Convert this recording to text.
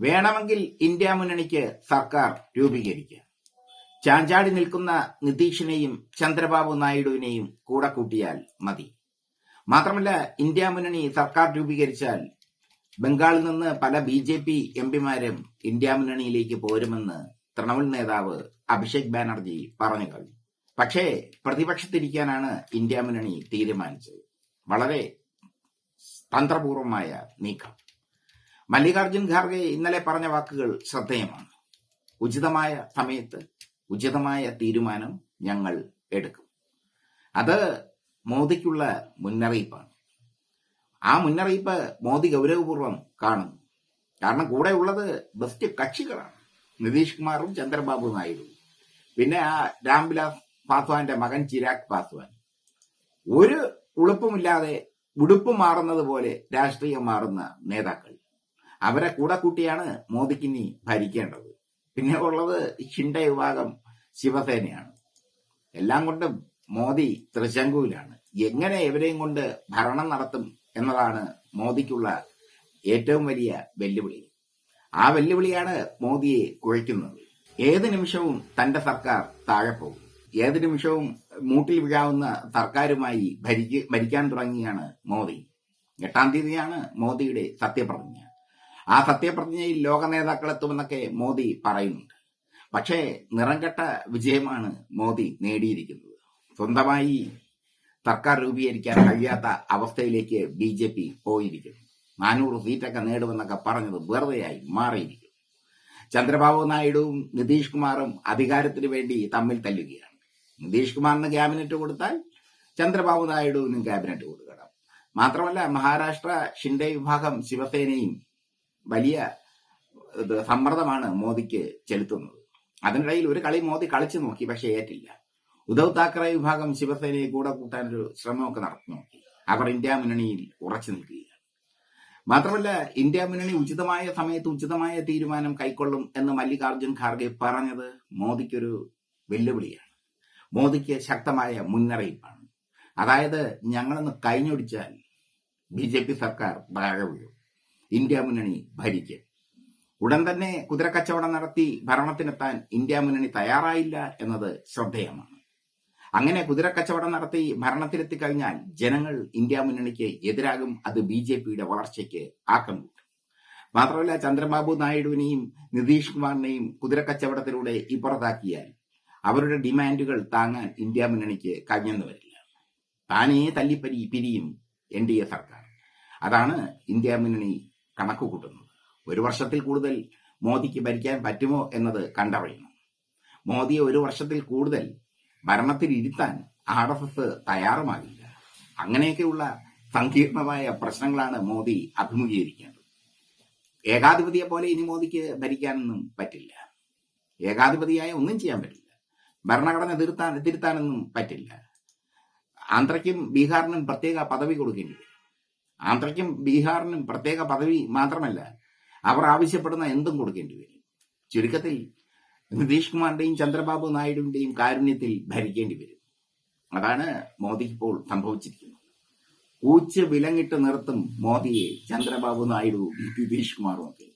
വേണമെങ്കിൽ ഇന്ത്യ മുന്നണിക്ക് സർക്കാർ രൂപീകരിക്കാം. ചാഞ്ചാടി നിൽക്കുന്ന നിതീഷിനെയും ചന്ദ്രബാബു നായിഡുവിനെയും കൂടെ കൂട്ടിയാൽ മതി. മാത്രമല്ല ഇന്ത്യ മുന്നണി സർക്കാർ രൂപീകരിച്ചാൽ ബംഗാളിൽ നിന്ന് പല ബി ജെ പി എംപിമാരും ഇന്ത്യ മുന്നണിയിലേക്ക് പോരുമെന്ന് തൃണമൂൽ നേതാവ് അഭിഷേക് ബാനർജി പറഞ്ഞു കഴിഞ്ഞു. പക്ഷേ പ്രതിപക്ഷത്തിരിക്കാനാണ് ഇന്ത്യ മുന്നണി തീരുമാനിച്ചത്. വളരെ തന്ത്രപൂർവമായ നീക്കം. മല്ലികാർജുൻ ഖാർഗെ ഇന്നലെ പറഞ്ഞ വാക്കുകൾ ശ്രദ്ധേയമാണ്. ഉചിതമായ സമയത്ത് ഉചിതമായ തീരുമാനം ഞങ്ങൾ എടുക്കും. അത് മോദിക്കുള്ള മുന്നറിയിപ്പാണ്. ആ മുന്നറിയിപ്പ് മോദി ഗൗരവപൂർവം കാണും. കാരണം കൂടെ ഉള്ളത് ബെസ്റ്റ് കക്ഷികളാണ്. നിതീഷ് കുമാറും ചന്ദ്രബാബു നായിഡുവും പിന്നെ ആ രാംവിലാസ് പാസ്വാന്റെ മകൻ ചിരാഗ് പാസ്വാൻ. ഒരു ഉളുപ്പുമില്ലാതെ ഉടുപ്പ് മാറുന്നത് പോലെ രാഷ്ട്രീയം മാറുന്ന നേതാക്കൾ. അവരെ കൂടെ കൂട്ടിയാണ് മോദിക്ക് ഇനി ഭരിക്കേണ്ടത്. പിന്നെ ഉള്ളത് ഷിൻഡെ വിഭാഗം ശിവസേനയാണ്. എല്ലാം കൊണ്ടും മോദി തൃശങ്കുവിലാണ് എങ്ങനെ എവരെയും കൊണ്ട് ഭരണം നടത്തും എന്നതാണ് മോദിക്കുള്ള ഏറ്റവും വലിയ വെല്ലുവിളി. ആ വെല്ലുവിളിയാണ് മോദിയെ കുഴയ്ക്കുന്നത്. ഏത് നിമിഷവും തന്റെ സർക്കാർ താഴെ പോകും. ഏത് നിമിഷവും മൂട്ടിൽ വീഴാവുന്ന സർക്കാരുമായി ഭരിക്ക ഭരിക്കാൻ തുടങ്ങിയാണ് മോദി. എട്ടാം തീയതിയാണ് മോദിയുടെ സത്യപ്രതിജ്ഞ. ആ സത്യപ്രതിജ്ഞയിൽ ലോക നേതാക്കൾ എത്തുമെന്നൊക്കെ മോദി പറയുന്നുണ്ട്. പക്ഷേ നിറംകെട്ട വിജയമാണ് മോദി നേടിയിരിക്കുന്നത്. സ്വന്തമായി സർക്കാർ രൂപീകരിക്കാൻ കഴിയാത്ത അവസ്ഥയിലേക്ക് ബി ജെ പി പോയിരിക്കുന്നു. നാനൂറ് സീറ്റൊക്കെ നേടുമെന്നൊക്കെ പറഞ്ഞത് വെറുതെയായി മാറിയിരിക്കുന്നു. ചന്ദ്രബാബു നായിഡുവും നിതീഷ് കുമാറും അധികാരത്തിന് വേണ്ടി തമ്മിൽ തല്ലുകയാണ്. നിതീഷ് കുമാറിന് ക്യാബിനറ്റ് കൊടുത്താൽ ചന്ദ്രബാബു നായിഡുവിനും ക്യാബിനറ്റ് കൊടുക്കണം. മാത്രമല്ല മഹാരാഷ്ട്ര ഷിൻഡെ വിഭാഗം ശിവസേനയും വലിയ സമ്മർദ്ദമാണ് മോദിക്ക് ചെലുത്തുന്നത്. അതിനിടയിൽ ഒരു കളി മോദി കളിച്ചു നോക്കി പക്ഷേ ഏറ്റില്ല. ഉദ്ധവ് താക്കറെ വിഭാഗം ശിവസേനയെ കൂടെ കൂട്ടാൻ ഒരു ശ്രമമൊക്കെ നടത്തി നോക്കി. അവർ ഇന്ത്യ മുന്നണിയിൽ ഉറച്ചു നിൽക്കുകയാണ്. മാത്രമല്ല ഇന്ത്യ മുന്നണി ഉചിതമായ സമയത്ത് ഉചിതമായ തീരുമാനം കൈക്കൊള്ളും എന്ന് മല്ലികാർജുൻ ഖാർഗെ പറഞ്ഞത് മോദിക്കൊരു വെല്ലുവിളിയാണ്. മോദിക്ക് ശക്തമായ മുന്നറിയിപ്പാണ്. അതായത് ഞങ്ങളൊന്ന് കഴിഞ്ഞൊടിച്ചാൽ ബി സർക്കാർ താഴെ വീഴും ഇന്ത്യ മുന്നണി ഭരിക്കും. ഉടൻ തന്നെ കുതിരക്കച്ചവടം നടത്തി ഭരണത്തിനെത്താൻ ഇന്ത്യ മുന്നണി തയ്യാറായില്ല എന്നത് ശ്രദ്ധേയമാണ്. അങ്ങനെ കുതിരക്കച്ചവടം നടത്തി ഭരണത്തിലെത്തി കഴിഞ്ഞാൽ ജനങ്ങൾ ഇന്ത്യ മുന്നണിക്ക് എതിരാകും അത് ബി ജെ പിയുടെ വളർച്ചയ്ക്ക് ആക്കം കൂട്ടും മാത്രമല്ല ചന്ദ്രബാബു നായിഡുവിനെയും നിതീഷ് കുമാറിനെയും കുതിരക്കച്ചവടത്തിലൂടെ ഇപ്പുറത്താക്കിയാൽ അവരുടെ ഡിമാൻഡുകൾ താങ്ങാൻ ഇന്ത്യ മുന്നണിക്ക് കഴിഞ്ഞെന്ന് വരില്ല. താനേ തല്ലിപ്പരി പിരിയും എൻ ഡി എ സർക്കാർ. അതാണ് ഇന്ത്യ മുന്നണി കണക്ക് കൂട്ടുന്നത് ഒരു വർഷത്തിൽ കൂടുതൽ മോദിക്ക് ഭരിക്കാൻ പറ്റുമോ എന്നത് കണ്ടറിയണം മോദിയെ ഒരു വർഷത്തിൽ കൂടുതൽ ഭരണത്തിൽ ഇരുത്താൻ ആർ എസ് എസ് തയ്യാറുമാകില്ല. അങ്ങനെയൊക്കെയുള്ള സങ്കീർണമായ പ്രശ്നങ്ങളാണ് മോദി അഭിമുഖീകരിക്കേണ്ടത് ഏകാധിപതിയെ പോലെ ഇനി മോദിക്ക് ഭരിക്കാനൊന്നും പറ്റില്ല. ഏകാധിപതിയായ ഒന്നും ചെയ്യാൻ പറ്റില്ല. ഭരണഘടന തിരുത്താൻ തിരുത്താനൊന്നും പറ്റില്ല. ആന്ധ്രയ്ക്കും ബീഹാറിനും പ്രത്യേക പദവി കൊടുക്കേണ്ടി വരും. ആന്ധ്രയ്ക്കും ബീഹാറിനും പ്രത്യേക പദവി മാത്രമല്ല അവർ ആവശ്യപ്പെടുന്ന എന്തും കൊടുക്കേണ്ടി വരും. ചുരുക്കത്തിൽ നിതീഷ് കുമാറിന്റെയും ചന്ദ്രബാബു നായിഡുവിന്റെയും കാരുണ്യത്തിൽ ഭരിക്കേണ്ടി വരും. അതാണ് മോദിക്ക് ഇപ്പോൾ സംഭവിച്ചിരിക്കുന്നത്. കൂച്ച് വിലങ്ങിട്ട് നിർത്തും മോദിയെ ചന്ദ്രബാബു നായിഡുവും നിതീഷ് കുമാറും ഒക്കെ